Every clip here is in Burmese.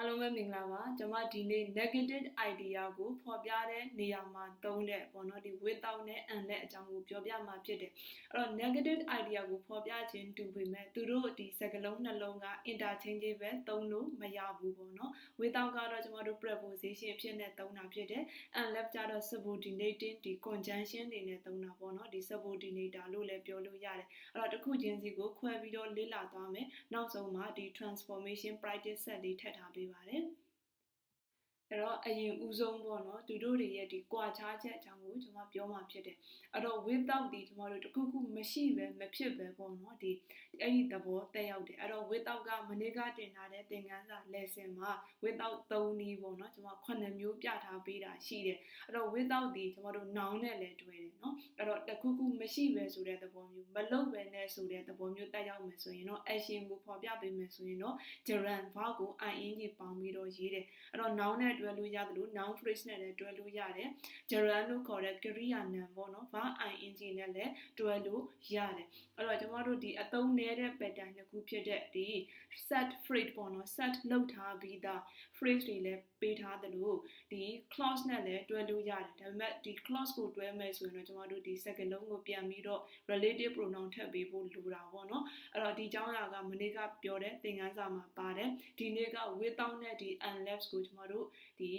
အားလုံးပဲမင်္ဂလာပါကျွန်မဒီနေ့ negative idea ကိုဖော်ပြတဲ့နေရာမှာသုံးတဲ့ပေါ့နော်ဒီ without နဲ့ and နဲ့အကြောင်းကိုပြောပြမှာဖြစ်တယ်အဲ့တော့ negative idea ကိုဖော်ပြခြင်းတူပေမဲ့သူတို့ဒီစကားလုံးနှလုံးက interchangeable သုံးလို့မရဘူးပေါ့နော် without ကတော့ကျွန်တော်တို့ preposition ဖြစ်နေသုံးတာဖြစ်တယ် and left ကျတော့ subordinating ဒီ conjunction တွေနဲ့သုံးတာပေါ့နော်ဒီ subordinator လို့လည်းပြောလို့ရတယ်အဲ့တော့တစ်ခုချင်းစီကိုခွဲပြီးတော့လေ့လာသွားမယ်နောက်ဆုံးမှာဒီ transformation practice set လေးထပ်ထားပေးပါတယ် အဲ့တော့အရင်ဦးဆုံးပေါ့နော်သူတို့တွေရဲ့ဒီကွာခြားချက်အကြောင်းကိုကျွန်မပြောမှာဖြစ်တယ်အဲ့တော့ without ဒီကျွန်တော်တို့တခုခုမရှိပဲမဖြစ်ပဲပေါ့နော်ဒီအဲ့ဒီသဘောတက်ရောက်တယ်အဲ့တော့ without ကမနေ့ကတင်ထားတဲ့သင်ခန်းစာ lesson မှာ without 3နည်းပေါ့နော်ကျွန်မ9မျိုးပြထားပေးတာရှိတယ်အဲ့တော့ without ဒီကျွန်တော်တို့ noun နဲ့လည်းတွဲတယ်နော်အဲ့တော့တခုခုမရှိပဲဆိုတဲ့သဘောမျိုးမလုပ်ပဲနဲ့ဆိုတဲ့သဘောမျိုးတက်ရောက်မယ်ဆိုရင်တော့ action ကိုဖော်ပြပေးမယ်ဆိုရင်တော့ gerund verb ကို ing ပေါင်းပြီးတော့ရေးတယ်အဲ့တော့ noun နဲ့တွဲလို့ရတယ်လို့ noun phrase နဲ့လည်းတွဲလို့ရတယ် gerund လို့ခေါ်တဲ့ကရိယာနာမ်ပေါ့နော် verb ing နဲ့လည်းတွဲလို့ရတယ်အဲ့တော့ကျွန်တော်တို့ဒီအသုံးနေတဲ့ pattern တစ်ခုဖြစ်တဲ့ဒီ set phrase ပေါ့နော် set လောက်ထားပြီးသား phrase တွေလည်း ပေးထားသလိုဒီ clause နဲ့လည်းတွဲလို့ရတယ်ဒါပေမဲ့ဒီ clause ကိုတွဲမယ်ဆိုရင်တော့ကျွန်တော်တို့ဒီစကားလုံးကိုပြန်ပြီးတော့ relative pronoun ထပ်ပေးဖို့လိုတာပေါ့နော်အဲ့တော့ဒီအကြောင်းအရာကမနေ့ကပြောတဲ့သင်ခန်းစာမှာပါတယ်ဒီနေ့က without နဲ့ဒီ unless ကိုကျွန်တော်တို့ဒီ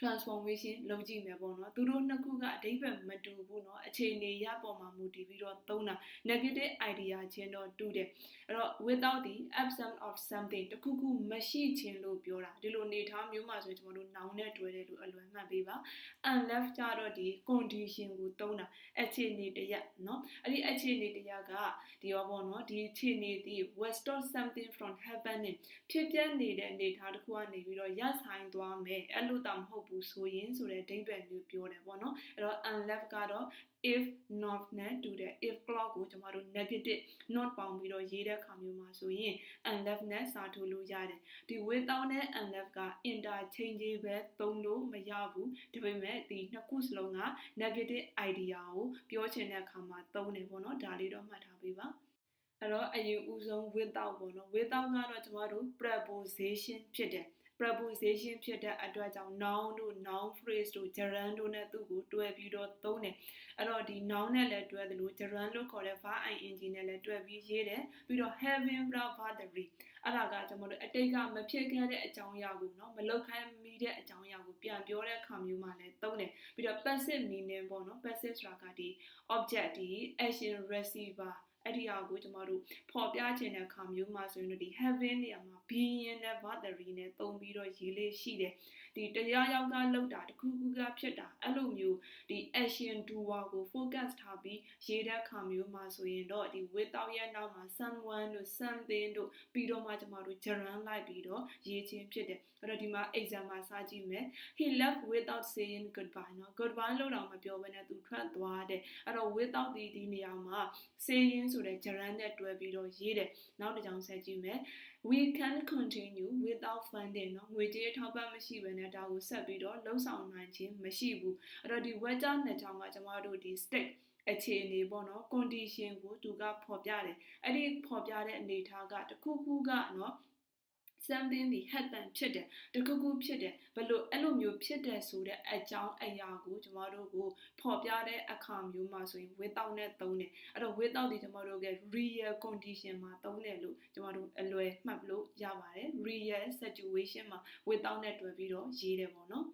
transformation လုပ်ကြည့်မယ်ပေါ့နော်သူတို့နှစ်ခုကအဓိပ္ပာယ်မတူဘူးနော်အခြေအနေရပေါ်မှာမူတည်ပြီးတော့သုံးတာ negative idea ချင်းတော့တူတယ်အဲ့တော့ without the absence of something တခုခုမရှိခြင်းလို့ပြောတာဒီလိုနေထားမျိုးမှာဆိုရင်ကျွန်တော်တို့နောင်နဲ့တွဲတယ်လို့အလွယ်မှတ်ပေးပါ and left ကြတော့ဒီ condition ကိုသုံးတာအခြေအနေတရက်နော်အဲ့ဒီအခြေအနေတရက်ကဒီရောပေါ့နော်ဒီအခြေအနေဒီ was not something from happening ဖြစ်ပျက်နေတဲ့အနေထားတစ်ခုကနေပြီးတော့ရပ်ဆိုင်သွားမယ်အဲ့လိုတောင်မဟုတ်ဘူးဆိုရင်ဆိုတဲ့အဓိပ္ပာယ်မျိုးပြောတယ်ပေါ့နော်အဲ့တော့ unless ကတော့ if not နဲ့တူတယ် if clause ကိုကျွန်တော်တို့ negative not ပေါင်းပြီးတော့ရေးတဲ့အခါမျိုးမှာဆိုရင် unless နဲ့စာထိုးလို့ရတယ်ဒီ without နဲ့ unless က interchangeable သုံးလို့မရဘူးဒါပေမဲ့ဒီနှစ်ခုစလုံးက negative idea ကိုပြောချင်တဲ့အခါမှာသုံးတယ်ပေါ့နော်ဒါလေးတော့မှတ်ထားပေးပါအဲ့တော့အရင်ဦးဆုံး without ပေါ့နော် without ကတော့ကျမတို့ preposition ဖြစ်တယ် preposition ဖြစ်တဲ့အတွက်ကြောင့် noun တို့ noun phrase တို့ gerund တို့နဲ့သူ့ကိုတွဲပြီးတော့သုံးတယ်အဲ့တော့ဒီ noun နဲ့လည်းတွဲတယ်လို့ gerund လို့ခေါ်တဲ့ verb ing နဲ့လည်းတွဲပြီးရေးတယ်ပြီးတော့ having verb verb အဲ့ဒါကကျွန်တော်တို့အတိတ်ကမဖြစ်ခဲ့တဲ့အကြောင်းအရာကိုเนาะမလောက်ခိုင်းမိတဲ့အကြောင်းအရာကိုပြန်ပြောတဲ့အခါမျိုးမှာလည်းသုံးတယ်ပြီးတော့ passive meaning ပေါ့เนาะ passive ဆိုတာကဒီ object ဒီ action receiver အဲ့ဒီအကိုကျမတို့ဖော်ပြခြင်းတဲ့အခါမျိုးမှာဆိုရင်တော့ဒီ heaven နေရာမှာ being နဲ့ battery နဲ့သုံးပြီးတော့ရေးလေးရှိတယ် ဒီတရားရောက်ကလောက်တာတခုခုကဖြစ်တာအဲ့လိုမျိုးဒီ action doer ကို focus ထားပြီးရေးတဲ့အခါမျိုးမှာဆိုရင်တော့ဒီ without ရဲ့နောက်မှာ someone တို့ something တို့ပြီးတော့မှကျမတို့ gerund လိုက်ပြီးတော့ရေးခြင်းဖြစ်တယ်အဲ့တော့ဒီမှာ exam မှာစကြည့်မယ် he left without saying goodbye เนาะ goodbye လို့တော့မပြောဘဲနဲ့သူထွက်သွားတယ်အဲ့တော့ without ဒီဒီနေရာမှာ saying ဆိုတဲ့ gerund နဲ့တွဲပြီးတော့ရေးတယ်နောက်တစ်ကြောင်ဆက်ကြည့်မယ် we can continue without funding เนาะငွေကြေးထောက်ပံ့မရှိဘဲနဲ့ဒါကိုဆက်ပြီးတော့လှုပ်ဆောင်နိုင်ခြင်းမရှိဘူးအဲ့တော့ဒီ weather နှစ်ကြောင်ကကျမတို့ဒီ state အခြေအနေပေါ့နော် condition ကိုသူကဖော်ပြတယ်အဲ့ဒီဖော်ပြတဲ့အနေအထားကတခုခုကနော် something ဒီ happen ဖြစ်တယ်တခုခုဖြစ်တယ်ဘလို့အဲ့လိုမျိုးဖြစ်တယ်ဆိုတဲ့အကြောင်းအရာကိုကျမတို့ကိုဖော်ပြတဲ့အခါမျိုးမှာဆိုရင် without နဲ့သုံးတယ်အဲ့တော့ without ဒီကျမတို့က real condition မှာသုံးတယ်လို့ကျမတို့အလွယ်မှတ်လို့ရပါတယ် real situation မှာ without နဲ့တွဲပြီးတော့ရေးတယ်ပေါ့နော်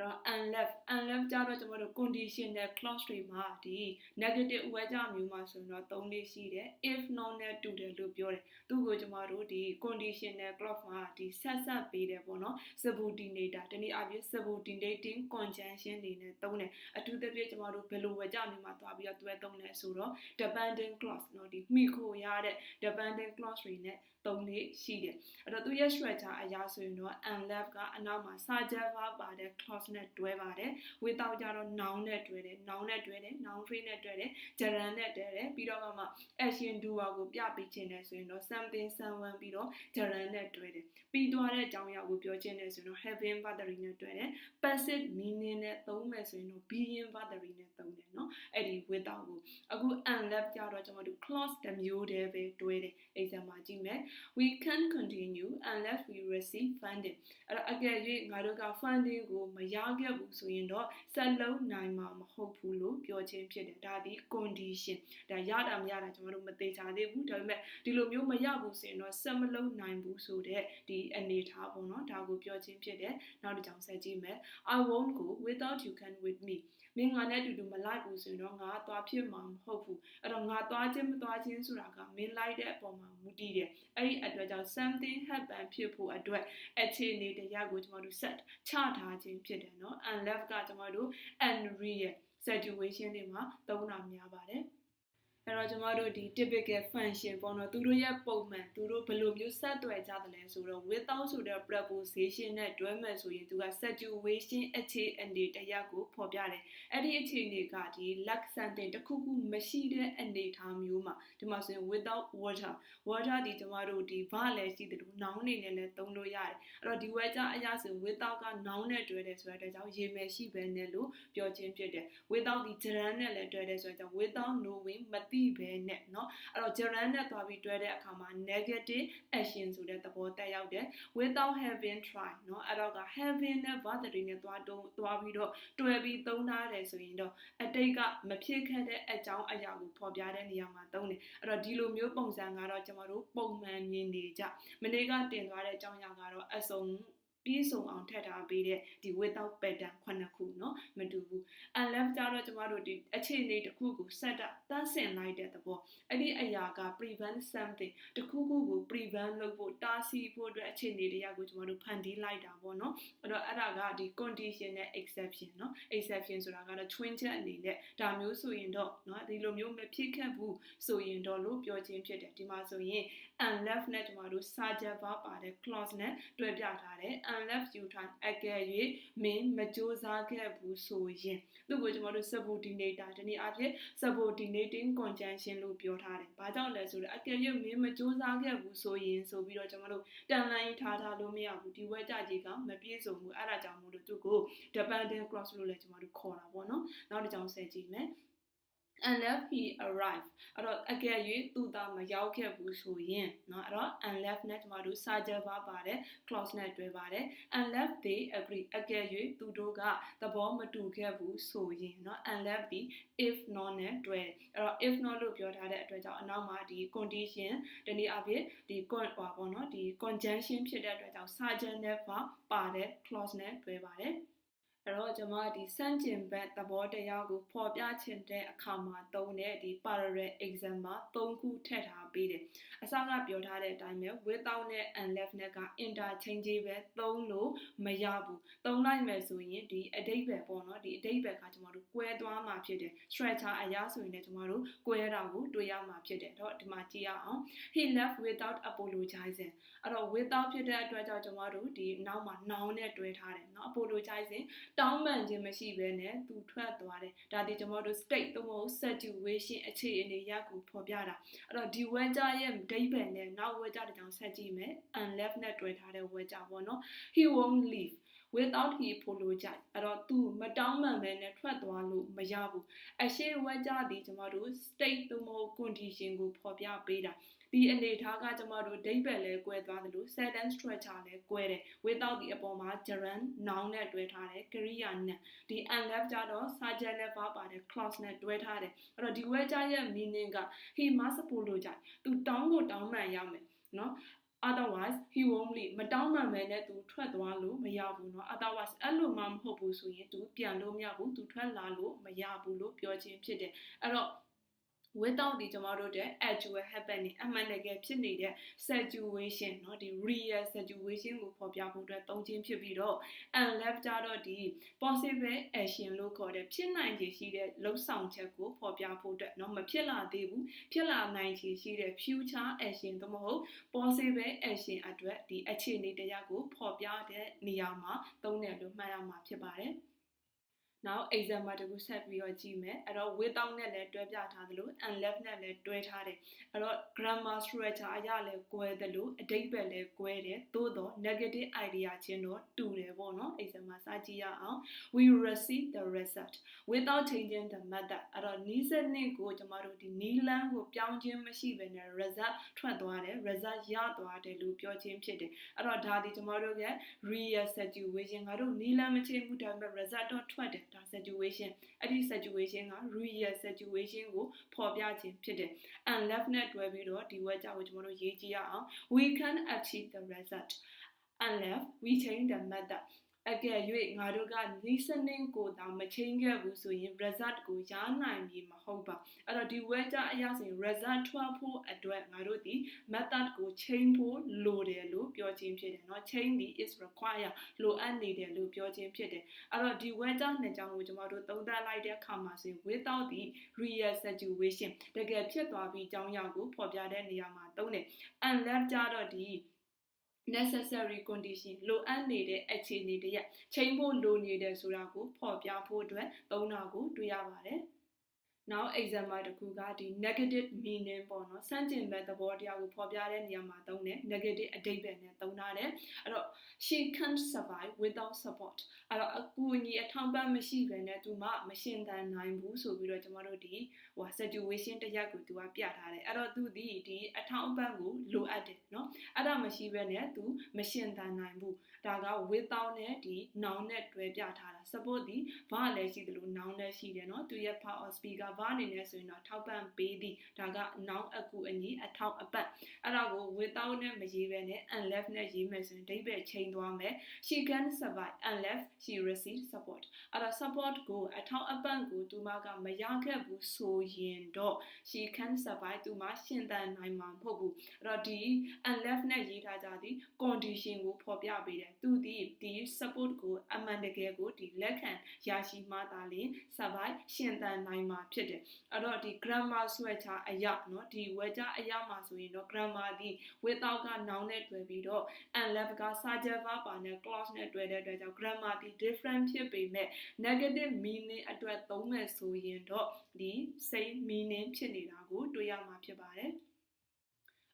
တော့ unless unless ကြတော့ကျွန်တော်တို့ conditional clause တွေမှာဒီ negative ဝဲကြမျိုးမှာဆိုရင်တော့၃လေးရှိတယ် if not နဲ့တူတယ်လို့ပြောတယ်သူ့ကိုကျွန်တော်တို့ဒီ conditional clause မှာဒီဆက်ဆက်ပေးတယ်ပေါ့နော် subordinator တနည်းအားဖြင့် subordinating conjunction တွေနဲ့သုံးတယ်အထူးသဖြင့်ကျွန်တော်တို့ဘယ်လိုဝဲကြမျိုးမှာသွားပြီးတော့တွဲသုံးလဲဆိုတော့ dependent clause เนาะဒီမိခိုရတဲ့ dependent clause တွေနဲ့ သုံးလေးရှိတယ်အဲ့တော့သူရဲ့ structure အရာဆိုရင်တော့ unless ကအနောက်မှာ subject verb ပါတဲ့ clause နဲ့တွဲပါတယ် without ကြတော့ noun နဲ့တွဲတယ် noun နဲ့တွဲတယ် noun phrase နဲ့တွဲတယ် gerund နဲ့တွဲတယ်ပြီးတော့မှ action doer ကိုပြပေးခြင်းနဲ့ဆိုရင်တော့ something someone ပြီးတော့ gerund နဲ့တွဲတယ်ပြီးသွားတဲ့အကြောင်းအရာကိုပြောခြင်းနဲ့ဆိုရင်တော့ having battery နဲ့တွဲတယ် passive meaning နဲ့သုံးမယ်ဆိုရင်တော့ being battery နဲ့သုံးတယ်เนาะအဲ့ဒီ without ကိုအခု unless ကြတော့ကျွန်တော်တို့ clause တစ်မျိုးတည်းပဲတွဲတယ် exam မှာကြည့်မယ် we can continue unless we receive funding အဲ့တော့အကယ်၍ငါတို့က funding ကိုမရခဲ့ဘူးဆိုရင်တော့ဆက်လုပ်နိုင်မှာမဟုတ်ဘူးလို့ပြောခြင်းဖြစ်တယ်ဒါဒီ condition ဒါရတာမရတာကျွန်တော်တို့မသိချသေးဘူးဒါပေမဲ့ဒီလိုမျိုးမရဘူးဆိုရင်တော့ဆက်မလုပ်နိုင်ဘူးဆိုတဲ့ဒီအနေထားပေါ့နော်ဒါကိုပြောခြင်းဖြစ်တယ်နောက်တစ်ကြောင်ဆက်ကြည့်မယ် I won't go without you can with me မင်းငါနဲ့အတူတူမလိုက်ဘူးဆိုရင်တော့ငါသွားဖြစ်မှာမဟုတ်ဘူးအဲ့တော့ငါသွားခြင်းမသွားခြင်းဆိုတာကမင်းလိုက်တဲ့အပေါ်မှာမူတည်တယ်အဲ့ဒီအတွက်ကြောင့် something happen ဖြစ်ဖို့အတွက်အခြေအနေတရားကိုကျွန်တော်တို့ set ချထားခြင်းဖြစ်တယ်เนาะ and left ကကျွန်တော်တို့ and real situation တွေမှာသုံးတာများပါတယ် အဲ့တော့ကျွန်တော်တို့ဒီ typical function ပေါ့နော်သူတို့ရဲ့ပုံမှန်သူတို့ဘယ်လိုမျိုးဆက်သွယ်ကြသလဲဆိုတော့ without ဆိုတဲ့ preposition နဲ့တွဲမယ်ဆိုရင်သူက situation အခြေအနေတရားကိုဖော်ပြတယ်အဲ့ဒီအခြေအနေကဒီ lack something တစ်ခုခုမရှိတဲ့အနေအထားမျိုးမှာဒီမှာဆိုရင် without water water ဒီကျွန်တော်တို့ဒီ verb လည်းရှိတယ်လို့ noun နေနဲ့လည်းသုံးလို့ရတယ်အဲ့တော့ဒီ word ကြအရာဆို without က noun နဲ့တွဲတယ်ဆိုတဲ့အတွက်ကြောင့်ရေမယ်ရှိပဲနဲ့လို့ပြောခြင်းဖြစ်တယ် without ဒီ gerund နဲ့လည်းတွဲတယ်ဆိုတော့ without knowing မသိပဲနဲ့เนาะအဲ့တော့ gerund နဲ့သွားပြီးတွဲတဲ့အခါမှာ negative action ဆိုတဲ့သဘောတက်ရောက်တယ် without having tried เนาะအဲ့တော့က having နဲ့ verb တွေနဲ့သွားတုံးသွားပြီးတော့တွဲပြီးသုံးထားတယ်ဆိုရင်တော့အတိတ်ကမဖြစ်ခဲ့တဲ့အကြောင်းအရာကိုဖော်ပြတဲ့နေရာမှာသုံးတယ်အဲ့တော့ဒီလိုမျိုးပုံစံကတော့ကျွန်တော်တို့ပုံမှန်မြင်နေကြမနေ့ကတင်သွားတဲ့အကြောင်းအရာကတော့အစုံ ပြီးဆုံးအောင်ထပ်ထားပေးတဲ့ဒီ without pattern ခုနှစ်ခုเนาะမတူဘူး unleft ကြတော့ကျမတို့ဒီအခြေအနေတစ်ခုကို set up တန်းဆင်လိုက်တဲ့သဘောအဲ့ဒီအရာက prevent something တစ်ခုခုကို prevent လုပ်ဖို့တားဆီးဖို့အတွက်အခြေအနေတရားကိုကျမတို့ဖန်တီးလိုက်တာပေါ့เนาะအဲ့တော့အဲ့ဒါကဒီ condition နဲ့ exception เนาะ exception ဆိုတာကတော့ twin ချက်အနေနဲ့ဒါမျိုးဆိုရင်တော့เนาะဒီလိုမျိုးမဖြစ်ခဲ့ဘူးဆိုရင်တော့လို့ပြောခြင်းဖြစ်တယ်ဒီမှာဆိုရင် unleft နဲ့ကျမတို့ subject verb ပါတဲ့ clause နဲ့တွဲပြထားတယ် unleft you time အကယ်၍မင်းမကြိုးစားခဲ့ဘူးဆိုရင်သူ့ကိုကျမတို့ subordinator ဒီနေ့အဖြစ် subordinating conjunction လို့ပြောထားတယ်။ဘာကြောင့်လဲဆိုတော့အကယ်၍မင်းမကြိုးစားခဲ့ဘူးဆိုရင်ဆိုပြီးတော့ကျမတို့တန်လိုင်းထားထားလို့မရဘူးဒီဝဲကြကြီးကမပြည့်စုံဘူးအဲ့ဒါကြောင့်မို့လို့သူ့ကို dependent clause လို့လည်းကျမတို့ခေါ်တာပေါ့နော်။နောက်တစ်ကြောင်ဆက်ကြည့်မယ်။ unless he arrive အဲ့တော့အကယ်၍သူသာမရောက်ခဲ့ဘူးဆိုရင်เนาะအဲ့တော့ unless နဲ့ကျွန်တော်တို့ subject verb ပါတယ် clause နဲ့တွဲပါတယ် unless they agree အကယ်၍သူတို့ကသဘောမတူခဲ့ဘူးဆိုရင်เนาะ unless ဒီ if not နဲ့တွဲအဲ့တော့ if not လို့ပြောထားတဲ့အတွက်ကြောင့်အနောက်မှာဒီ condition ဒီနေ့အဖြစ်ဒီ con ဟောပေါ့เนาะဒီ conjunction ဖြစ်တဲ့အတွက်ကြောင့် subject နဲ့ verb ပါတယ် clause နဲ့တွဲပါတယ် အဲ့တော့ကျွန်မဒီစန့်ကျင်ဘက်သဘောတရားကိုဖော်ပြချင်တဲ့အခါမှာသုံးတဲ့ဒီ parallel exam မှာ၃ခုထည့်ထားပေးတယ်။အစကပြောထားတဲ့အတိုင်းပဲ without နဲ့ and left နဲ့က interchangeable သုံးလို့မရဘူး။သုံးလိုက်မယ်ဆိုရင်ဒီအဓိပ္ပာယ်ပေါ့နော်ဒီအဓိပ္ပာယ်ကကျွန်တော်တို့ကွဲသွားမှာဖြစ်တယ်။ structure အရာဆိုရင်လည်းကျွန်တော်တို့ကွဲတာကိုတွေ့ရမှာဖြစ်တယ်။တော့ဒီမှာကြည့်ရအောင်။ he left without apologizing အဲ့တော့ without ဖြစ်တဲ့အတွက်ကြောင့်ကျွန်တော်တို့ဒီနောက်မှာ noun နဲ့တွဲထားတယ်နော် apologizing တောင်းပန်ခြင်းမရှိဘဲနဲ့သူထွက်သွားတယ်ဒါဒီကျွန်တော်တို့ state သို့မဟုတ် situation အခြေအနေရကိုဖော်ပြတာအဲ့တော့ဒီ word ကြရဲ့ဒိဗယ်နဲ့နောက် word ကြတဲ့ကြောင့်ဆက်ကြည့်မယ် and left နဲ့တွဲထားတဲ့ word ကြပေါ့နော် he won't leave without he apologize အဲ့တော့ तू မတောင်းပန်ပဲနဲ့ထွက်သွားလို့မရဘူးအရှိ word ကြသည်ကျွန်တော်တို့ state သို့မဟုတ် condition ကိုဖော်ပြပေးတာ ဒီအနေထားကကျမတို့ဒိဗယ်လဲကွဲသွားတယ်လို့ sentence structure လဲကွဲတယ် without ဒီအပေါ်မှာ gerund noun နဲ့တွဲထားတယ်ကရိယာနဲ့ဒီ unleft ကြတော့ subject နဲ့ verb ပါတယ် clause နဲ့တွဲထားတယ်အဲ့တော့ဒီ word ကြရဲ့ meaning က he must apologize သူတောင်းကိုတောင်းမှန်ရမယ်နော် otherwise he won't leave မတောင်းမှန်ပဲနဲ့သူထွက်သွားလို့မရဘူးเนาะ otherwise အဲ့လိုမှမဟုတ်ဘူးဆိုရင်သူပြန်လို့မရဘူးသူထွက်လာလို့မရဘူးလို့ပြောခြင်းဖြစ်တယ်အဲ့တော့ without ဒီကျွန်တော်တို့တဲ့ actual happening အမှန်တကယ်ဖြစ်နေတဲ့ situation เนาะဒီ real situation ကိုဖော်ပြဖို့အတွက်သုံးခြင်းဖြစ်ပြီးတော့ and left ကြတော့ဒီ possible action လို့ခေါ်တဲ့ဖြစ်နိုင်ခြေရှိတဲ့လှုပ်ဆောင်ချက်ကိုဖော်ပြဖို့အတွက်เนาะမဖြစ်လာသေးဘူးဖြစ်လာနိုင်ခြေရှိတဲ့ future action သို့မဟုတ် possible action အတွက်ဒီအခြေအနေတရားကိုဖော်ပြတဲ့နေရာမှာသုံးတယ်လို့မှတ်ရမှာဖြစ်ပါတယ် နောက် example တခုဆက်ပြီးတော့ကြည့်မယ်အဲ့တော့ without နဲ့လည်းတွဲပြထားသလို and left နဲ့လည်းတွဲထားတယ်အဲ့တော့ grammar structure အရလည်းကွဲသလိုအဓိပ္ပာယ်လည်းကွဲတယ်သို့တော့ negative idea ချင်းတော့တူတယ်ပေါ့နော် example စကြည့်ရအောင် we receive the result without changing the method အဲ့တော့နီးစနစ်ကိုကျမတို့ဒီနီးလန်းကိုပြောင်းခြင်းမရှိဘဲနဲ့ result ထွက်သွားတယ် result ရသွားတယ်လို့ပြောခြင်းဖြစ်တယ်အဲ့တော့ဒါဒီကျမတို့ရဲ့ real situation ငါတို့နီးလန်းမချင်းဘူးဒါပေမဲ့ result တော့ထွက်တယ်ဒါ situation အဲ့ဒီ situation က real situation ကိုဖော်ပြခြင်းဖြစ်တယ် and left နဲ့တွဲပြီးတော့ဒီ word ကြောင့်ကျွန်တော်တို့ရေးကြည့်ရအောင် we can achieve the result and left we change the method အကယ်၍ငါတို့ကနီးစနစ်ကိုသာမချင်းခဲ့ဘူးဆိုရင် result ကိုရနိုင်မည်မဟုတ်ပါအဲ့တော့ဒီ word အရဆိုရင် result ထွက်ဖို့အတွက်ငါတို့ဒီ method ကို change ဖို့လိုတယ်လို့ပြောခြင်းဖြစ်တယ်เนาะ change ဒီ is require လိုအပ်နေတယ်လို့ပြောခြင်းဖြစ်တယ်အဲ့တော့ဒီ word နှစ်ကြောင်းကိုကျွန်တော်တို့သုံးသပ်လိုက်တဲ့အခါမှာဆိုရင် without the real situation တကယ်ဖြစ်သွားပြီးအကြောင်းအရာကိုဖော်ပြတဲ့နေရာမှာသုံးတယ် and left ကြတော့ဒီ necessary condition လိုအပ်နေတဲ့အခြေအနေတရက်ချိန်ဖို့လိုနေတယ်ဆိုတာကိုဖော်ပြဖို့အတွက်သုံးတာကိုတွေ့ရပါတယ်။ နောက် example တစ်ခုကဒီ negative meaning ပေါ့နော်စန့်ကျင်ဘက်သဘောတရားကိုဖော်ပြတဲ့နေရာမှာသုံးတယ် negative အဓိပ္ပာယ်နဲ့သုံးထားတယ်အဲ့တော့ she can't survive without support အဲ့တော့အကူအညီအထောက်ပံ့မရှိဘဲနဲ့သူမမရှင်သန်နိုင်ဘူးဆိုပြီးတော့ကျွန်တော်တို့ဒီဟို situation တစ်ရပ်ကိုသူကပြထားတယ်အဲ့တော့သူဒီဒီအထောက်ပံ့ကိုလိုအပ်တယ်နော်အဲ့ဒါမရှိဘဲနဲ့သူမရှင်သန်နိုင်ဘူးဒါက without နဲ့ဒီ noun နဲ့တွဲပြထားတာ support ဒီဘာလည်းရှိတယ်လို့ noun နဲ့ရှိတယ်နော်သူရဲ့ power speaker ဘာအနေနဲ့ဆိုရင်တော့ထောက်ပံ့ပေးသည်ဒါက noun အကူအညီအထောက်အပံ့အဲ့ဒါကို without နဲ့မရေးဘဲနဲ့ and left နဲ့ရေးမယ်ဆိုရင်ဒိဗ္ဗေချိန်သွားမယ် she can survive unless she receives support အဲ့တော့ support ကိုအထောက်အပံ့ကိုသူမကမရခဲ့ဘူးဆိုရင်တော့ she can survive သူမရှင်သန်နိုင်မှာမဟုတ်ဘူးအဲ့တော့ဒီ and left နဲ့ရေးထားကြသည် condition ကိုဖော်ပြပေးတယ်သူဒီဒီ support ကိုအမှန်တကယ်ကိုဒီလက်ခံရရှိမှသာလျှင် survive ရှင်သန်နိုင်မှာဖြစ်တယ်အဲ့တော့ဒီ grammar switch အရာเนาะဒီ word အရာမှာဆိုရင်တော့ grammar ဒီ without က noun နဲ့တွဲပြီးတော့ and left က subject verb ပါနဲ့ clause နဲ့တွဲတဲ့အတွက်ကြောင့် grammar ဒီ different ဖြစ်ပေမဲ့ negative meaning အတွက်သုံးမယ်ဆိုရင်တော့ဒီ same meaning ဖြစ်နေတာကိုတွေ့ရမှာဖြစ်ပါတယ်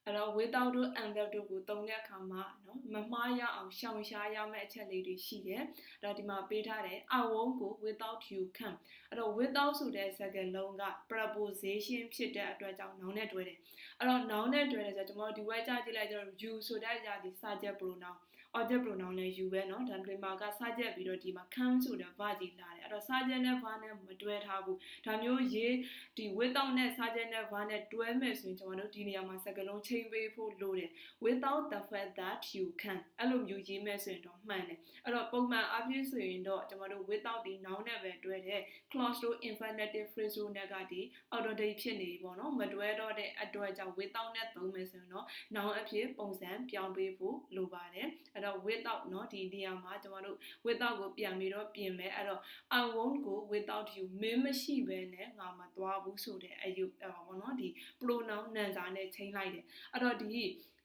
အဲ့တော့ without တို့ and without တို့ကိုသုံးတဲ့အခါမှာနော်မမှားရအောင်ရှောင်ရှားရမယ့်အချက်လေးတွေရှိတယ်။အဲ့တော့ဒီမှာပေးထားတယ် I won't go without you come အဲ့တော့ without ဆိုတဲ့စကားလုံးက preposition ဖြစ်တဲ့အတွက်ကြောင့် noun နဲ့တွဲတယ်။အဲ့တော့ noun နဲ့တွဲတယ်ဆိုတော့ကျွန်တော်ဒီ word ကြားကြည့်လိုက်ကျတော့ you ဆိုတဲ့ຢာဒီ subject pronoun object pronoun နဲ့ယူပဲเนาะဒါပေမဲ့ကစကြက်ပြီးတော့ဒီမှာ come ဆိုတဲ့ verb ကြီးလာတယ်အဲ့တော့စကြက်နဲ့ verb နဲ့မတွဲထားဘူးဒါမျိုးရေးဒီ without နဲ့စကြက်နဲ့ verb နဲ့တွဲမယ်ဆိုရင်ကျွန်တော်တို့ဒီနေရာမှာစကားလုံးချိန်ပေးဖို့လိုတယ် without the fact that you can အဲ့လိုမျိုးရေးမယ်ဆိုရင်တော့မှန်တယ်အဲ့တော့ပုံမှန်အဖြစ်ဆိုရင်တော့ကျွန်တော်တို့ without ဒီ noun နဲ့ပဲတွဲတယ် clause တို့ infinitive phrase တို့နဲ့ကဒီ out of date ဖြစ်နေပြီပေါ့နော်မတွဲတော့တဲ့အတွက်ကြောင့် without နဲ့သုံးမယ်ဆိုရင်တော့ noun အဖြစ်ပုံစံပြောင်းပေးဖို့လိုပါတယ်အဲ့ တော့ without เนาะဒီနေရာမှာကျွန်တော်တို့ without ကိုပြန်ပြီးတော့ပြင်မယ်အဲ့တော့ I won't go without you မင်းမရှိဘဲနဲ့ငါမသွားဘူးဆိုတဲ့အယူအဲ့ပါဘောเนาะဒီ pronoun နံစာနဲ့ချိန်လိုက်တယ်အဲ့တော့ဒီ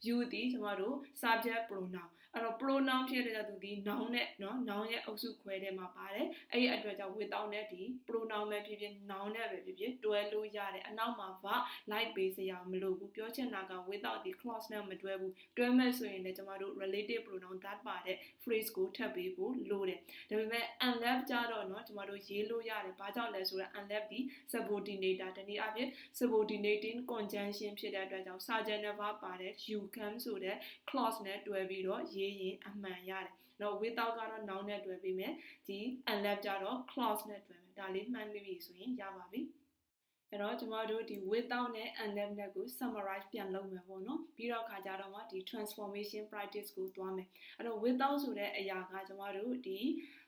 you ဒီကျွန်တော်တို့ subject pronoun အဲ့တော့ pronoun ဖြစ်တဲ့သူဒီ noun နဲ့เนาะ noun ရဲ့အုပ်စုခွဲထဲမှာပါတယ်အဲ့ဒီအတွက်ကြောင့် without နဲ့ဒီ pronoun ပဲဖြစ်ဖြစ် noun နဲ့ပဲဖြစ်ဖြစ်တွဲလို့ရတယ်အနောက်မှာ verb like ပေးစရာမလိုဘူးပြောချင်တာက without ဒီ clause နဲ့မတွဲဘူးတွဲမဲ့ဆိုရင်လည်းကျွန်တော်တို့ relative pronoun that ပါတဲ့ phrase ကိုထပ်ပေးဖို့လိုတယ်ဒါပေမဲ့ unleft ကြတော့เนาะကျွန်တော်တို့ရေးလို့ရတယ်ဘာကြောင့်လဲဆိုတော့ unleft ဒီ subordinator တနည်းအားဖြင့် subordinating conjunction ဖြစ်တဲ့အတွက်ကြောင့် subject နဲ့ verb ပါတဲ့ you come ဆိုတဲ့ clause နဲ့တွဲပြီးတော့ရေး ေးရင်အမှန်ရတယ်နော် without ကတော့ noun နဲ့တွဲပြီးမယ်ဒီ unleft ကြတော့ clause နဲ့တွဲမယ်ဒါလေးမှတ်မိပြီဆိုရင်ရပါပြီအဲ့တော့ကျမတို့ဒီ without နဲ့ unleft နဲ့ကို summarize ပြန်လုပ်မယ်ပေါ့နော်ပြီးတော့ခါကြတော့မှဒီ transformation practice ကိုသွားမယ်အဲ့တော့ without ဆိုတဲ့အရာကကျမတို့ဒီ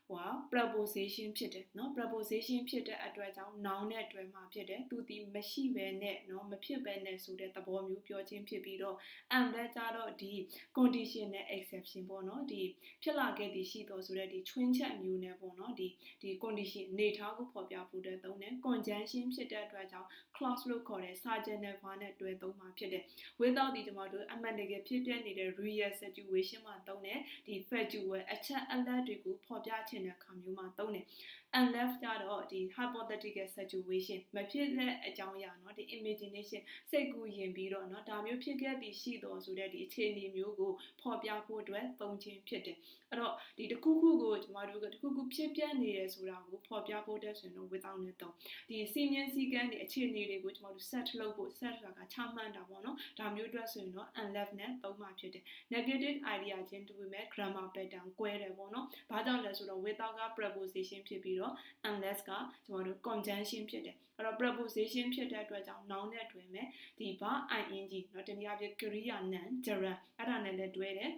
ဟို preposition ဖြစ်တယ်เนาะ preposition ဖြစ်တဲ့အတွက်ကြောင့် noun နဲ့တွဲမှာဖြစ်တယ်သူဒီမရှိဘဲနဲ့เนาะမဖြစ်ဘဲနဲ့ဆိုတဲ့သဘောမျိုးပြောခြင်းဖြစ်ပြီးတော့ and ပဲကြတော့ဒီ condition နဲ့ exception ပေါ့เนาะဒီဖြစ်လာခဲ့သည်ရှိတော့ဆိုတဲ့ဒီ twin ချက်မျိုးနဲ့ပေါ့เนาะဒီဒီ condition အနေထားကိုဖော်ပြဖို့တဲ့သုံးတယ် conjunction ဖြစ်တဲ့အတွက်ကြောင့် clause လို့ခေါ်တဲ့စာချက်နဲ့ verb နဲ့တွဲသုံးမှာဖြစ်တယ် without ဒီကျွန်တော်တို့အမှန်တကယ်ဖြစ်ပြနေတဲ့ real situation မှာသုံးတဲ့ဒီ factual အချက်အလက်တွေကိုဖော်ပြခြ င်းင်တဲ့အခါမျိုးမှာသုံးတယ် unless ကြတော့ဒီ hypothetical situation မဖြစ်တဲ့အကြောင်းအရာเนาะဒီ imagination စိတ်ကူးယဉ်ပြီးတော့เนาะဒါမျိုးဖြစ်ခဲ့ပြီးရှိတော်ဆိုတဲ့ဒီအခြေအနေမျိုးကိုဖော်ပြဖို့အတွက်သုံးခြင်းဖြစ်တယ်အဲ့တော့ဒီတစ်ခုခုကိုကျမတို့ကတစ်ခုခုဖြစ်ပြနေတယ်ဆိုတာကိုဖော်ပြဖို့တဲ့ဆိုရင်တော့ without နဲ့တော့ဒီစီမင်းစည်းကမ်းတွေအခြေအနေတွေကိုကျမတို့ set လုပ်ဖို့ set ဆိုတာကချမှန်းတာပေါ့နော်ဒါမျိုးအတွက်ဆိုရင်တော့ unless နဲ့သုံးမှဖြစ်တယ် negative idea ချင်းတူပေမဲ့ grammar pattern ကွဲတယ်ပေါ့နော်ဘာကြောင့်လဲဆိုတော့ without က preposition ဖြစ်ပြီးတော့ unless ကကျမတို့ conjunction ဖြစ်တယ်အဲ့တော့ preposition ဖြစ်တဲ့အတွက်ကြောင့် noun နဲ့တွဲမယ်ဒီဘာ ing เนาะတနည်းအားဖြင့် Korea nan gerund အဲ့ဒါနဲ့လည်းတွဲတယ်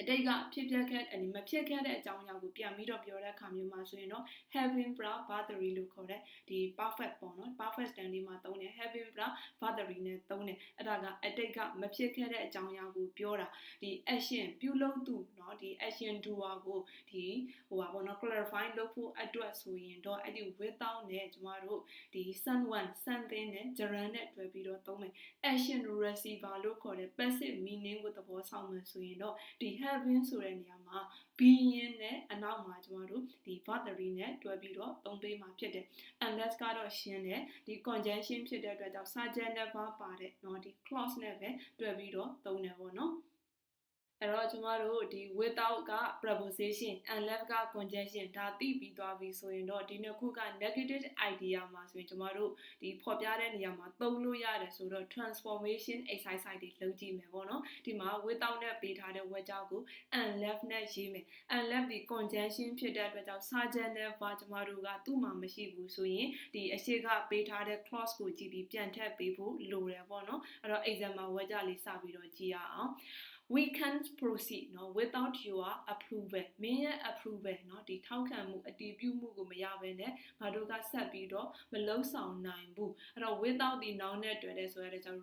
အတိတ်ကဖြစ်ပျက်ခဲ့အနီမဖြစ်ခဲ့တဲ့အကြောင်းအရာကိုပြန်ပြီးတော့ပြောတဲ့အခါမျိုးမှာဆိုရင်တော့ having bra battery လို့ခေါ်တဲ့ဒီ perfect ပေါ့နော် perfect tense လေးမှာသုံးတယ် having bra battery နဲ့သုံးတယ်အဲ့ဒါကအတိတ်ကမဖြစ်ခဲ့တဲ့အကြောင်းအရာကိုပြောတာဒီ action ပြုလုပ်သူเนาะဒီ action doer ကိုဒီဟိုပါပေါ့နော် clarify လုပ်ဖို့အတွက်ဆိုရင်တော့အဲ့ဒီ without နဲ့ကျမတို့ဒီ someone something နဲ့ gerund နဲ့တွဲပြီးတော့သုံးမယ် action receiver လို့ခေါ်တဲ့ passive meaning ကိုသဘောဆောင်မယ်ဆိုရင်တော့ဒီ having ဆိုတဲ့နေရာမှာ being နဲ့အနောက်မှာကျမတို့ဒီ battery နဲ့တွဲပြီးတော့သုံးပေးမှာဖြစ်တယ် unless ကတော့ရှင်းတယ်ဒီ conjunction ဖြစ်တဲ့အတွက်ကြောင့် subject နဲ့ verb ပါတဲ့เนาะဒီ clause နဲ့ပဲတွဲပြီးတော့သုံးတယ်ပေါ့နော် အဲ့တော့ကျမတို့ဒီ without က preposition unless က conjunction ဒါသိပြီးသွားပြီဆိုရင်တော့ဒီနှစ်ခုက negative idea မှာဆိုရင်ကျမတို့ဒီဖော်ပြတဲ့နေရာမှာသုံးလို့ရတယ်ဆိုတော့ transformation exercise တွေလုပ်ကြည့်မယ်ပေါ့နော်ဒီမှာ without နဲ့ပေးထားတဲ့ word ကြောင့်ကို unless နဲ့ရေးမယ် unless ဒီ conjunction ဖြစ်တဲ့အတွက်ကြောင့် subject နဲ့ verb ကျမတို့ကသူ့မှာမရှိဘူးဆိုရင်ဒီအရှိကပေးထားတဲ့ clause ကိုကြည့်ပြီးပြန်ထည့်ပေးဖို့လိုတယ်ပေါ့နော်အဲ့တော့ exam မှာ word ကြလေးစပြီးတော့ကြည့်ရအောင် we can't proceed เนาะ without your approval မင်းရဲ့ approval เนาะဒီထောက်ခံမှုအတည်ပြုမှုကိုမရဘဲနဲ့ငါတို့ကဆက်ပြီးတော့မလုံဆောင်နိုင်ဘူးအဲ့တော့ without ဒီ noun နဲ့တွဲတဲ့ဆိုရတဲ့ကြောင့်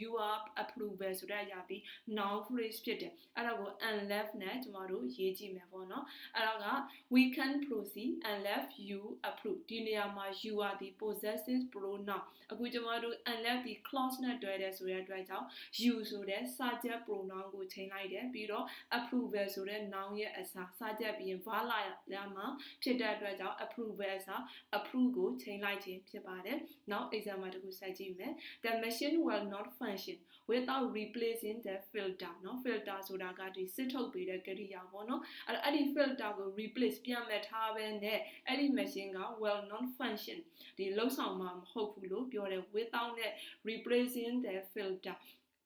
you are approval ဆိုတဲ့အရာဒီ noun phrase ဖြစ်တယ်အဲ့တော့ကို unless နဲ့ကျမတို့ရေးကြည့်မယ်ပေါ့နော်အဲ့တော့က we can proceed unless you approve ဒီနေရာမှာ you are the possessive pronoun အခုကျမတို့ unless ဒီ clause နဲ့တွဲတဲ့ဆိုတဲ့အတွက်ကြောင့် you ဆိုတဲ့ subject pronoun ကို ချိန်လိုက်တယ်ပြီးတော့ approval ဆိုတဲ့ noun ရဲ့အစားစကြက်ပြီးရင် verb လာရမှာဖြစ်တဲ့အတွက်ကြောင့် approval အစား approve ကိုချိန်လိုက်ခြင်းဖြစ်ပါတယ်။ Now example တစ်ခုဆက်ကြည့်မယ်။ The machine will not function without replacing the filter เนาะ filter ဆိုတာကဒီစစ်ထုတ်ပေးတဲ့ကရိယာပေါ့နော်။အဲ့အဲ့ဒီ filter ကို replace ပြန်မဲ့ထားပဲနဲ့အဲ့ဒီ machine က will not function ဒီလုံဆောင်မှာမဟုတ်ဘူးလို့ပြောတယ် without နဲ့ replacing the filter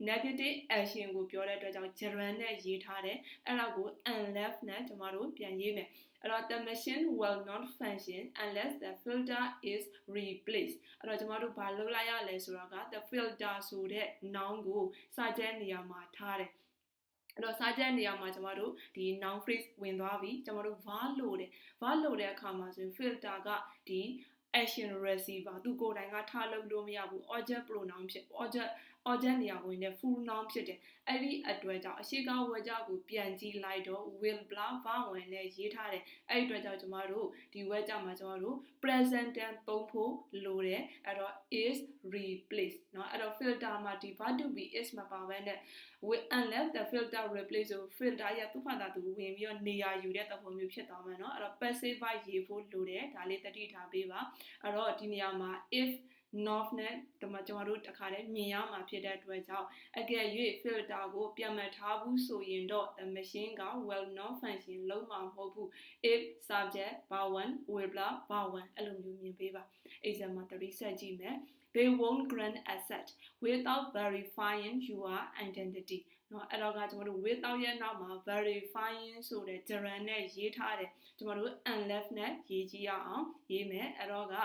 negative action ကိုပြောတဲ့အတွက်ကြောင့် gerund နဲ့ရေးထားတယ်အဲ့ဒါကို unless နဲ့ကျမတို့ပြန်ရေးမယ်အဲ့တော့ the machine will not function unless the filter is replaced အဲ့တော့ကျမတို့ဘာလုပ်လိုက်ရလဲဆိုတော့က the filter ဆိုတဲ့ noun ကိုစာကျက်နေရာမှာထားတယ်အဲ့တော့စာချက်နေရာမှာကျမတို့ဒီ noun phrase ဝင်သွားပြီကျမတို့ var လို့တယ် var လို့တဲ့အခါမှာဆိုရင် filter ကဒီ action receiver သူကိုယ်တိုင်ကထားလုပ်လို့မရဘူး object pronoun ဖြစ် object object နေရာဝင်တဲ့ full noun ဖြစ်တယ်အဲ့ဒီအတွက်ကြောင့်အရှိကဝကြကိုပြန်ကြည့်လိုက်တော့ will blah ဘာဝင်နဲ့ရေးထားတယ်အဲ့ဒီအတွက်ကြောင့်ကျမတို့ဒီဝကြမှာကျမတို့ present tense သုံးဖို့လိုတယ်အဲ့တော့ is replace เนาะအဲ့တော့ filter မှာဒီ verb to be is မပါဘဲနဲ့ with unless the filter replace ဆို filter ရသူ့ဖာသာသူဝင်ပြီးတော့နေရာယူတဲ့သဘောမျိုးဖြစ်သွားမှာเนาะအဲ့တော့ passive verb ရေးဖို့လိုတယ်ဒါလေးတတိထားပေးပါအဲ့တော့ဒီနေရာမှာ if north နဲ့ဒီမှာကျွန်တော်တို့တခါတည်းမြင်ရမှာဖြစ်တဲ့အတွက်ကြောင့်အကယ်၍ filter ကိုပြန်မထားဘူးဆိုရင်တော့ the machine က will not function လုံးမှာမဟုတ်ဘူး if subject bound will blah bound အဲ့လိုမျိုးမြင်ပေးပါ example 3ဆက်ကြည့်မယ် they won't grant asset without verifying your identity เนาะအဲ့တော့ကကျွန်တော်တို့ without ရဲ့နောက်မှာ verifying ဆိုတဲ့ gerund နဲ့ရေးထားတယ်ကျွန်တော်တို့ unless နဲ့ရေးကြည့်ရအောင်ရေးမယ်အဲ့တော့က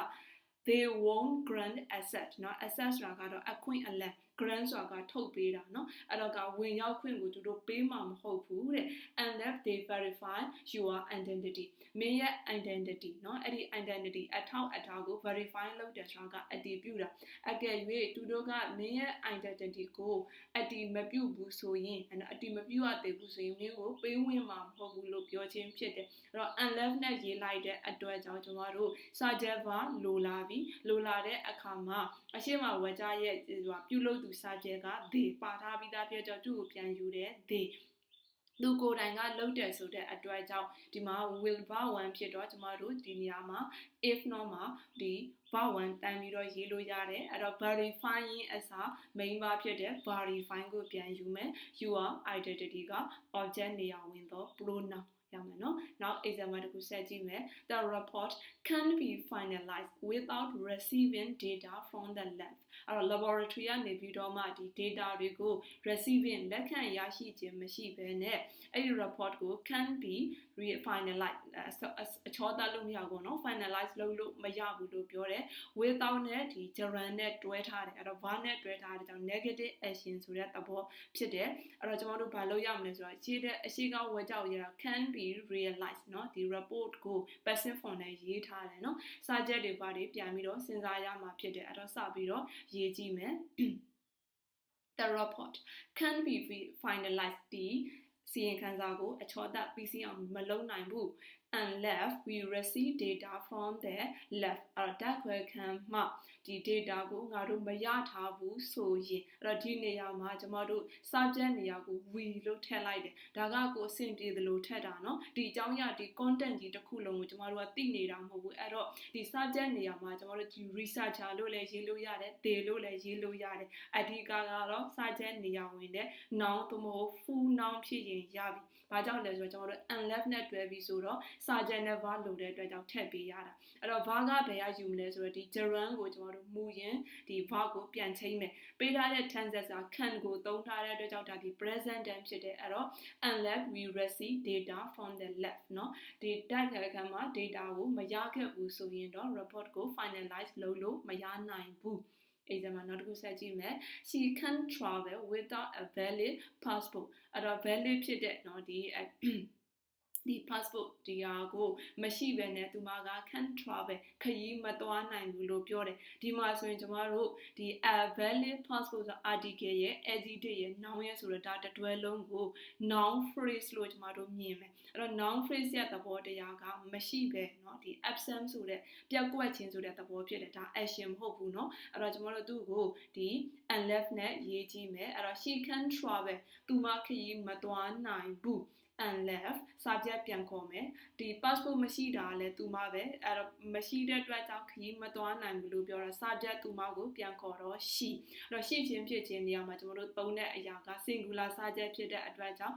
they won't grant asset เนาะ asset ဆိုတာကတော့အခွင့်အလတ် grant ဆိုတာကထုတ်ပေးတာเนาะအဲ့တော့ကဝင်ရောက်ခွင့်ကိုသူတို့ပေးမှာမဟုတ်ဘူးတဲ့ unless they verify your identity မင်းရဲ့ identity เนาะအဲ့ဒီ identity အထောက်အထားကို verify လုပ်တယ်ဆိုတာကအတည်ပြုတာအကယ်၍သူတို့ကမင်းရဲ့ identity ကိုအတည်မပြုဘူးဆိုရင်အတည်မပြုရသေးဘူးဆိုရင်မင်းကိုပေးဝင်မှာမဟုတ်ဘူးလို့ပြောခြင်းဖြစ်တယ်အဲ့တော့ unless နဲ့ရေးလိုက်တဲ့အတွက်ကြောင့်ကျွန်တော်တို့ subject verb လိုလာပြီလိုလာတဲ့အခါမှာအရှိမဝကြရဲ့ဟိုပြုလုပ် သူစာကျက်က they ပါထားပြီးသားဖြစ်ကြောင့်သူ့ကိုပြန်ယူတယ် they သူကိုယ်တိုင်ကလှုပ်တယ်ဆိုတဲ့အတွက်ကြောင့်ဒီမှာ will verb 1ဖြစ်တော့ကျမတို့ဒီနေရာမှာ if not မှာဒီ verb 1တန်ပြီးတော့ရေးလို့ရတယ်အဲ့တော့ verifying အစား main verb ဖြစ်တဲ့ verify ကိုပြန်ယူမယ် your identity က object နေရာဝင်တော့ pronoun ရမယ်နော်နောက် example တစ်ခုဆက်ကြည့်မယ် the report can be finalized without receiving data from the lab အဲ့တော့ laboratory ကနေပြီးတော့မှဒီ data တွေကို receiving လက်ခံရရှိခြင်းမရှိဘဲနဲ့အဲ့ဒီ report ကို can be finalize အချောသတ်လို့မရဘူးเนาะ finalize လုပ်လို့မရဘူးလို့ပြောတယ် without နဲ့ဒီ gerund နဲ့တွဲထားတယ်အဲ့တော့ verb နဲ့တွဲထားတဲ့ကြောင့် negative action ဆိုတဲ့သဘောဖြစ်တယ်အဲ့တော့ကျွန်တော်တို့ဘာလုပ်ရမလဲဆိုတော့ရေးတဲ့အရှိကဝက်ကြောက်ရတာ can be realized เนาะဒီ report ကို passive form နဲ့ရေးထားတယ်เนาะစာချက်တွေဘာတွေပြန်ပြီးတော့စဉ်းစားရမှာဖြစ်တယ်အဲ့တော့စပြီးတော့ ရေးကြည့်မယ် the report can be finalized ဒီစီရင်ခံစာကိုအချောသက်ပြီးစီအောင်မလုပ်နိုင်ဘူး unless we receive data from the lab အဲ့တော့တက်ခွဲခံမှဒီ data ကိုငါတို့မရထားဘူးဆိုရင်အဲ့တော့ဒီနေရာမှာကျမတို့ subject နေရာကို we လို့ထည့်လိုက်တယ်ဒါကကိုအဆင်ပြေသလိုထည့်တာเนาะဒီအကြောင်းအရာဒီ content ကြီးတစ်ခုလုံးကိုကျမတို့ကသိနေတာမဟုတ်ဘူးအဲ့တော့ဒီ subject နေရာမှာကျမတို့ဒီ researcher လို့လည်းရေးလို့ရတယ် they လို့လည်းရေးလို့ရတယ်အဓိကကတော့ subject နေရာဝင်တဲ့ noun သို့မဟုတ် full noun ဖြစ်ရင်ရပြီ ဘာကြောင့်လဲဆိုတော့ကျွန်တော်တို့ unleft နဲ့တွဲပြီးဆိုတော့ subject နဲ့ verb လို့တဲ့အတွက်ကြောင့်ထည့်ပေးရတာအဲ့တော့ verb ကဘယ်ကယူမလဲဆိုတော့ဒီ gerund ကိုကျွန်တော်တို့မူရင်ဒီ verb ကိုပြန်ချိန်မယ်ပေးထားတဲ့ tense က can ကိုသုံးထားတဲ့အတွက်ကြောင့်ဒါဒီ present tense ဖြစ်တယ်အဲ့တော့ unleft we receive data from the lab เนาะဒီ tag ခန်းမှာ data ကိုမရခဲ့ဘူးဆိုရင်တော့ report ကို finalize လုပ်လို့မရနိုင်ဘူး example နောက်တစ်ခုဆက်ကြည့်မယ် she can travel without a valid passport အဲ့တော့ valid ဖြစ်တဲ့เนาะဒီ ဒီ passport ဒီဟာကိုမရှိဘဲနဲ့သူမက can travel ခရီးမသွားနိုင်ဘူးလို့ပြောတယ်ဒီမှာဆိုရင်ကျမတို့ဒီ a valid passport ဆို article ရဲ့ adjective ရဲ့ noun ရဲ့ဆိုတော့ဒါတတွဲလုံးကို noun phrase လို့ကျမတို့မြင်မယ်အဲ့တော့ noun phrase ရဲ့သဘောတရားကမရှိပဲเนาะဒီ absent ဆိုတဲ့ပြက်ကွက်ခြင်းဆိုတဲ့သဘောဖြစ်တယ်ဒါ action မဟုတ်ဘူးเนาะအဲ့တော့ကျမတို့သူ့ကိုဒီ unleft နဲ့ရေးကြည့်မယ်အဲ့တော့ she can travel သူမခရီးမသွားနိုင်ဘူး unleft subject ပြန်ခေါ်မယ်ဒီ passport မရှိတာလည်းသူမပဲအဲ့တော့မရှိတဲ့အတွက်ကြောင့်ခရီးမသွားနိုင်ဘူးလို့ပြောတာ subject သူမကိုပြန်ခေါ်တော့ she အဲ့တော့ she ချင်းဖြစ်ခြင်းနေရာမှာကျွန်တော်တို့သုံးတဲ့အရာက singular subject ဖြစ်တဲ့အတွက်ကြောင့်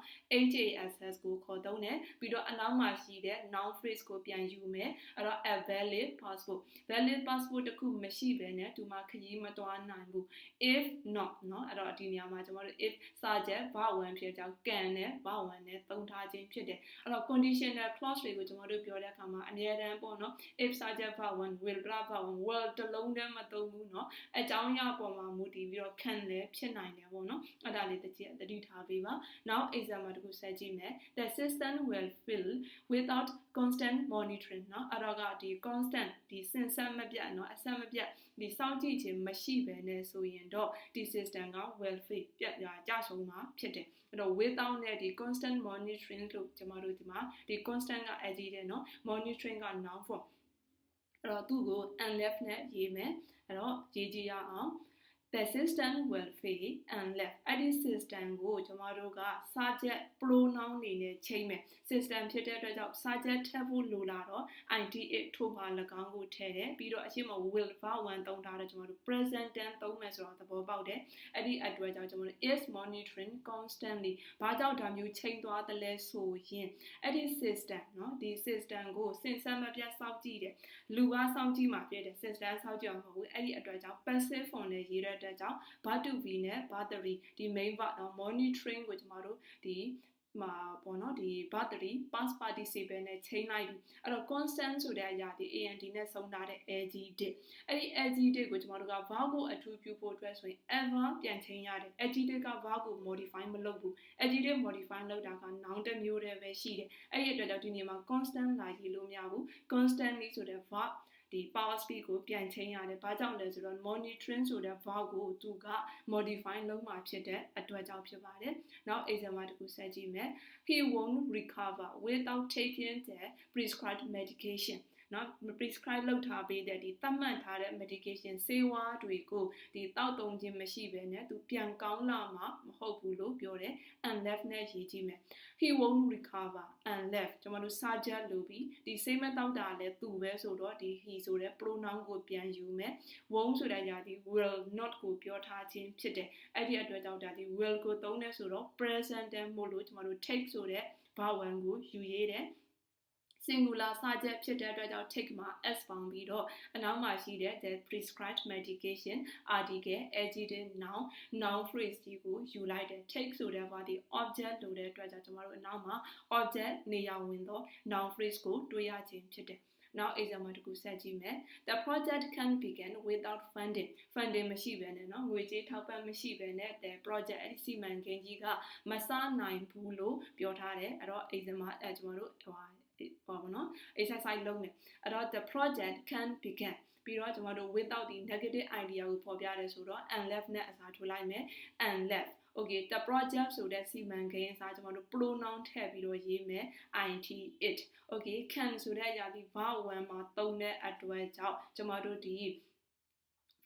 HASS ကိုခေါ်သုံးတယ်ပြီးတော့အနောက်မှာရှိတဲ့ noun phrase ကိုပြန်ယူမယ်အဲ့တော့ a valid passport valid passport တခုမရှိဘဲနဲ့သူမခရီးမသွားနိုင်ဘူး if not เนาะအဲ့တော့ဒီနေရာမှာကျွန်တော်တို့ if subject verb 1ဖြစ်ကြောင်း can နဲ့ verb 1နဲ့သုံး ထားခြင်းဖြစ်တယ်အဲ့တော့ conditional clause တွေကိုကျွန်တော်တို့ပြောတဲ့အခါမှာအများတန်းပေါ့နော် if subject verb 1 will blah verb 1 will တလုံးတည်းမသုံးဘူးနော်အကြောင်းအရာပေါ်မှာမူတည်ပြီးတော့ခံလဲဖြစ်နိုင်တယ်ပေါ့နော်အဲ့ဒါလေးတစ်ချက်သတိထားပေးပါ now example တစ်ခုဆက်ကြည့်မယ် the system will fill without constant monitoring နော်အဲ့တော့ကဒီ constant ဒီစင်စက်မပြတ်နော်အဆက်မပြတ် ဒီစောင့်ကြည့်ခြင်းမရှိဘဲနဲ့ဆိုရင်တော့ဒီ system က welfare ပြတ်ရကြဆုံးမှာဖြစ်တယ်အဲ့တော့ without နဲ့ဒီ constant monitoring လို့ကျွန်တော်တို့ဒီမှာဒီ constant က edit တယ်နော် monitoring က noun form အဲ့တော့သူ့ကို and left နဲ့ရေးမယ်အဲ့တော့ရေးကြည့်ရအောင် the system will fail unless အဲ့ဒီ system ကိုကျွန်တော်တို့က subject pronoun အနေနဲ့ချိန်မယ် system ဖြစ်တဲ့အတွက်ကြောင့် subject ထည့်ဖို့လိုလာတော့ id8 ထို့ပါ၎င်းကိုထည့်တယ်ပြီးတော့အရှိမ will verb 1သုံးထားတော့ကျွန်တော်တို့ present tense သုံးမယ်ဆိုတော့သဘောပေါက်တယ်အဲ့ဒီအတွက်ကြောင့်ကျွန်တော်တို့ is monitoring constantly ဘာကြောင့်ဒါမျိုးချိန်သွားတယ်လဲဆိုရင်အဲ့ဒီ system เนาะဒီ system ကိုစင်စမ်းမပြတ်စောင့်ကြည့်တယ်လူကစောင့်ကြည့်မှာဖြစ်တယ် system စောင့်ကြည့်အောင်မဟုတ်ဘူးအဲ့ဒီအတွက်ကြောင့် passive form နဲ့ရေးတဲ့ အတွက်ကြောင့် verb to be နဲ့ verb 3ဒီ main verb တော့ monitoring ကိုကျွန်တော်တို့ဒီမှာပေါ့နော်ဒီ verb 3 past participle နဲ့ချိန်လိုက်ပြီအဲ့တော့ constant ဆိုတဲ့အရာဒီ and နဲ့ဆုံးထားတဲ့ adjective အဲ့ဒီ adjective ကိုကျွန်တော်တို့က verb ကိုအထူးပြုဖို့အတွက်ဆိုရင် ever ပြန်ချိန်ရတယ် adjective က verb ကို modify မလုပ်ဘူး adjective modify လုပ်တာက noun တစ်မျိုးတည်းပဲရှိတယ်အဲ့ဒီအတွက်ကြောင့်ဒီနေရာမှာ constant လာရေးလို့မရဘူး constantly ဆိုတဲ့ verb ဒီ power speed ကိုပြန်ချိန်ရတယ်။ဘာကြောင့်လဲဆိုတော့ monitoring ဆိုတဲ့ verb ကိုသူက modify လုပ်မှာဖြစ်တဲ့အတွက်ကြောင့်ဖြစ်ပါတယ်။ Now example တစ်ခုဆက်ကြည့်မယ်။ He won't recover without taking the prescribed medication. เนาะ prescribe လုပ်ထားပေးတဲ့ဒီသတ်မှတ်ထားတဲ့ medication ဆေးဝါးတွေကိုဒီတောက်တုံခြင်းမရှိဘဲနဲ့သူပြန်ကောင်းလာမှာမဟုတ်ဘူးလို့ပြောတယ် and left နဲ့ရေးကြည့်မယ် he won't recover and left ကျွန်တော်တို့ surgeon လို့ပြီးဒီဆေးမတောက်တာလည်းသူပဲဆိုတော့ဒီ he ဆိုတဲ့ pronoun ကိုပြန်ယူမယ် won't ဆိုတဲ့ညာဒီ will not ကိုပြောထားခြင်းဖြစ်တယ်အဲ့ဒီအတွက်ကြောင့်ဒါဒီ will ကိုသုံးနေဆိုတော့ present tense မို့လို့ကျွန်တော်တို့ take ဆိုတဲ့ verb ကိုယူရေးတယ် singular စာချက်ဖြစ်တဲ့အတွက်ကြောင့် take မှာ s ပေါင်းပြီးတော့အနောက်မှာရှိတဲ့ the prescribed medication article adjective noun noun phrase ကြီးကိုယူလိုက်တယ် take ဆိုတဲ့ဘာဒီ object လို့တဲ့အတွက်ကြောင့်ကျွန်တော်တို့အနောက်မှာ object နေရာဝင်သော noun phrase ကိုတွေ့ရခြင်းဖြစ်တယ် now example တခုဆက်ကြည့်မယ် the project can begin without funding funding မရှိဘဲနဲ့เนาะငွေကြေးထောက်ပံ့မရှိဘဲနဲ့ the project အဲ့ဒီစီမံကိန်းကြီးကမစနိုင်ဘူးလို့ပြောထားတယ်အဲ့တော့ example အဲကျွန်တော်တို့ဟို ပါပေါ့နော် exercise လုပ်မယ်အဲ့တော့ the project can begin ပြီးတော့ကျွန်တော်တို့ without ဒီ negative idea ကိုဖော်ပြတယ်ဆိုတော့ and left နဲ့အစားထိုးလိုက်မယ် and left okay the project ဆိုတဲ့စီမံကိန်းအစားကျွန်တော်တို့ pronoun ထည့်ပြီးတော့ရေးမယ် it it okay can ဆိုတဲ့အရာဒီ verb 1မှာသုံးတဲ့အတွက်ကြောင့်ကျွန်တော်တို့ဒီ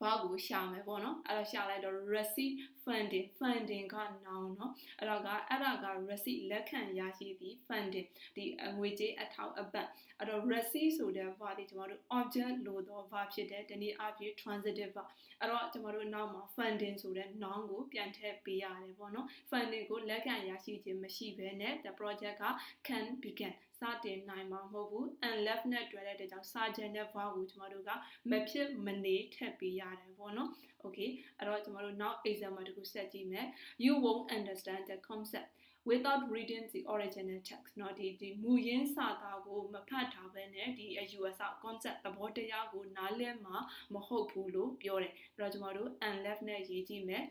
verb ကိုရှာမယ်ပေါ့နော်အဲ့တော့ရှာလိုက်တော့ receive funding funding က noun เนาะအဲ့တော့ကအဲ့ဒါက receive လက်ခံရရှိသည့် funding ဒီငွေကြေးအထောက်အပံ့အဲ့တော့ receive ဆိုတဲ့ verb ဒီကျွန်တော်တို့ object လို့သော verb ဖြစ်တဲ့ဒီနေ့အဖြစ် transitive verb အဲ့တော့ကျွန်တော်တို့နောက်မှာ funding ဆိုတဲ့ noun ကိုပြန်ထည့်ပေးရတယ်ပေါ့နော် funding ကိုလက်ခံရရှိခြင်းမရှိဘဲနဲ့ the project က can begin စတင်နိုင်မှာမဟုတ်ဘူး and left နဲ့တွဲတဲ့ကြောင့် sergeant နဲ့ verb ကိုကျွန်တော်တို့ကမဖြစ်မနေထည့်ပေးရတယ်ပေါ့နော် okay အဲ့တော့ကျွန်တော်တို့နောက် example တခုဆက်ကြည့်မယ် you won't understand the concept without reading the original text เนาะဒီဒီမူရင်းစာသားကိုမဖတ်ထားဘဲနဲ့ဒီ US concept သဘောတရားကိုနားလည်မှာမဟုတ်ဘူးလို့ပြောတယ်အဲ့တော့ကျွန်တော်တို့ and left နဲ့ရေးကြည့်မယ်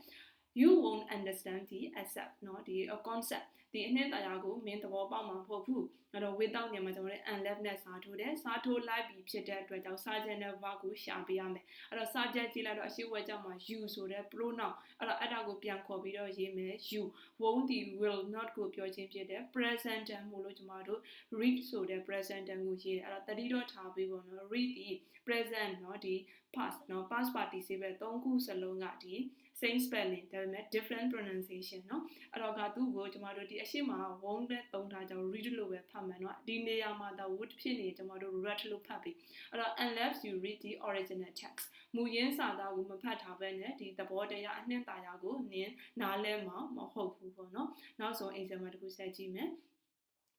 you won't understand the concept เนาะဒီ concept ဒီအနှစ်တရားကိုမင်းသဘောပေါက်မှာမဟုတ်ဘူး အဲ့တော့ without ညမှာကျွန်တော်တို့ and left နဲ့စာထိုးတယ်စာထိုးလိုက်ပြီးဖြစ်တဲ့အတွက်ကြောင့် subject နဲ့ verb ကိုရှာပေးရမယ်အဲ့တော့ subject ကြည့်လိုက်တော့အရှိဝဲကြောင့်မှာ you ဆိုတဲ့ pronoun အဲ့တော့အဲ့ဒါကိုပြန်ခေါ်ပြီးတော့ရေးမယ် you won't ဒီ will not ကိုပြောခြင်းဖြစ်တယ် present tense မို့လို့ကျွန်တော်တို့ read ဆိုတဲ့ present tense ကိုရေးတယ်အဲ့တော့တတိတော့ထားပြီးပေါ့နော် read ဒီ present เนาะဒီ past เนาะ past participle သုံးခုစလုံးကဒီ same spelling ဒါပေမဲ့ different pronunciation เนาะအဲ့တော့ကသူ့ကိုကျွန်တော်တို့ဒီအရှိမ won't နဲ့သုံးထားကြောင့် read လို့ပဲဖတ် ်မှန်တော့ဒီနေရာမှာတော့ would ဖြစ်နေကျွန်တော်တို့ read လို့ဖတ်ပြီးအဲ့တော့ unless you read the original text မူရင်းစာသားကိုမဖတ်ထားဘဲနဲ့ဒီသဘောတရားအနှံ့သာရကိုနင်းနားလဲမှာမဟုတ်ဘူးပေါ့နော်နောက်ဆုံး example တစ်ခုဆက်ကြည့်မယ်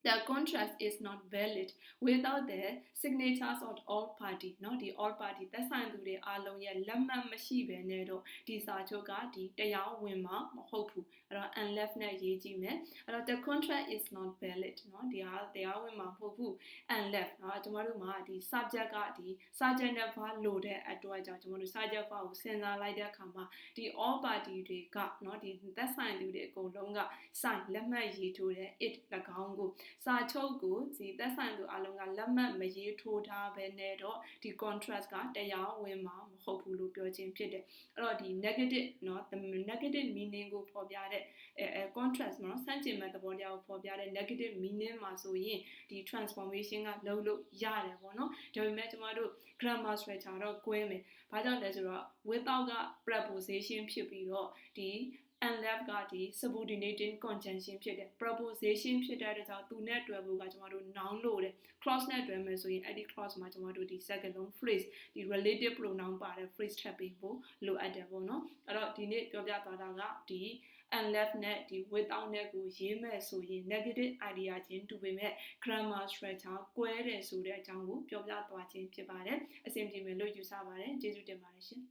the contract is not valid without the signatures of all party เนาะဒီ all party သက်ဆိုင်သူတွေအားလုံးရဲ့လက်မှတ်မရှိဘဲနဲ့တော့ဒီစာချုပ်ကဒီတရားဝင်မှာမဟုတ်ဘူးအဲ့တော့ unleft နဲ့ရေးကြည့်မယ်အဲ့တော့ the contract is not valid เนาะဒီဟာတရားဝင်မှာမဟုတ်ဘူး unleft เนาะကျွန်တော်တို့မှာဒီ subject ကဒီ subject နဲ့ verb လို့တဲ့အတွက်ကြောင့်ကျွန်တော်တို့ subject verb ကိုစဉ်းစားလိုက်တဲ့အခါမှာဒီ all party တွေကเนาะဒီသက်ဆိုင်သူတွေအကုန်လုံးက sign လက်မှတ်ရေးထိုးတဲ့ it ၎င်းကို စာချုပ်ကိုဒီသက်ဆိုင်သူအလုံးကလက်မှတ်မရေးထိုးထားဘဲနဲ့တော့ဒီ contract ကတရားဝင်မှာမဟုတ်ဘူးလို့ပြောခြင်းဖြစ်တယ်အဲ့တော့ဒီ negative เนาะ the negative meaning ကိုဖော်ပြတဲ့အဲ contrast เนาะဆန့်ကျင်မဲ့သဘောတရားကိုဖော်ပြတဲ့ negative meaning မှာဆိုရင်ဒီ transformation ကလုံးလို့ရတယ်ပေါ့နော်ဒါပေမဲ့ကျမတို့ grammar structure တော့꿰မယ်ဘာကြောင့်လဲဆိုတော့ without က preposition ဖြစ်ပြီးတော့ဒီ and left ကဒီ subordinating conjunction ဖြစ်တယ် preposition ဖြစ်တဲ့အတွက်ကြောင့်သူနဲ့တွဲဖို့ကကျွန်တော်တို့ noun လို့တယ် clause နဲ့တွဲမယ်ဆိုရင်အဲ့ဒီ clause မှာကျွန်တော်တို့ဒီ second long phrase ဒီ relative pronoun ပါတဲ့ phrase ထပ်ပေးဖို့လိုအပ်တယ်ပေါ့နော်အဲ့တော့ဒီနေ့ပြောပြသွားတာကဒီ and left နဲ့ဒီ without နဲ့ကိုရေးမဲ့ဆိုရင် negative idea ချင်းတူပေမဲ့ grammar structure ကွဲတယ်ဆိုတဲ့အကြောင်းကိုပြောပြသွားခြင်းဖြစ်ပါတယ်အဆင်ပြေမယ်လို့ယူဆပါတယ်ကျေးဇူးတင်ပါတယ်ရှင်